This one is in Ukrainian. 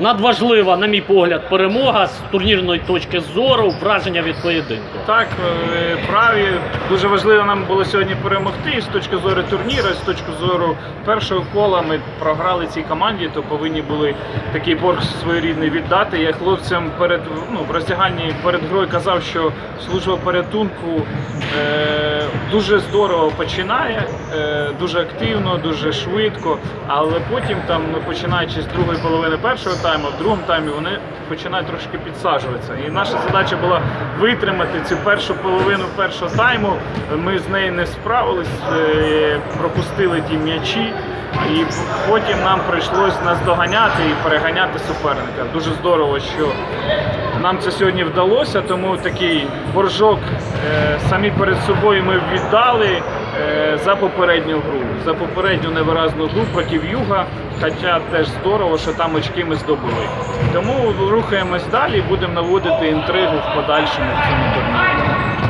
надважлива, на мій погляд, перемога з турнірної точки зору, враження від поєдинку. Так, е, праві. Дуже важливо нам було сьогодні перемогти з точки зору турніру, з точки зору першого кола. Ми програли цій команді, то повинні були такий борг своєрідний віддати. Я хлопцям перед ну, в роздягальні перед грою казав, що служба порятунку е, дуже здорово починає, е, дуже активно, дуже швидко. Але потім, там, починаючи з другої половини першого тайму, в другому таймі вони починають трошки підсаджуватися. І наша задача була витримати цю першу половину першого тайму. Ми з нею не справились, е, пропустили ті м'ячі. І потім нам прийшлось наздоганяти і переганяти суперника. Дуже здорово, що нам це сьогодні вдалося, тому такий боржок е, самі перед собою ми віддали е, за попередню гру, за попередню невиразну гру проти Юга. Хоча теж здорово, що там очки ми здобули. Тому рухаємось далі будемо наводити інтригу в подальшому в цьому турнірі.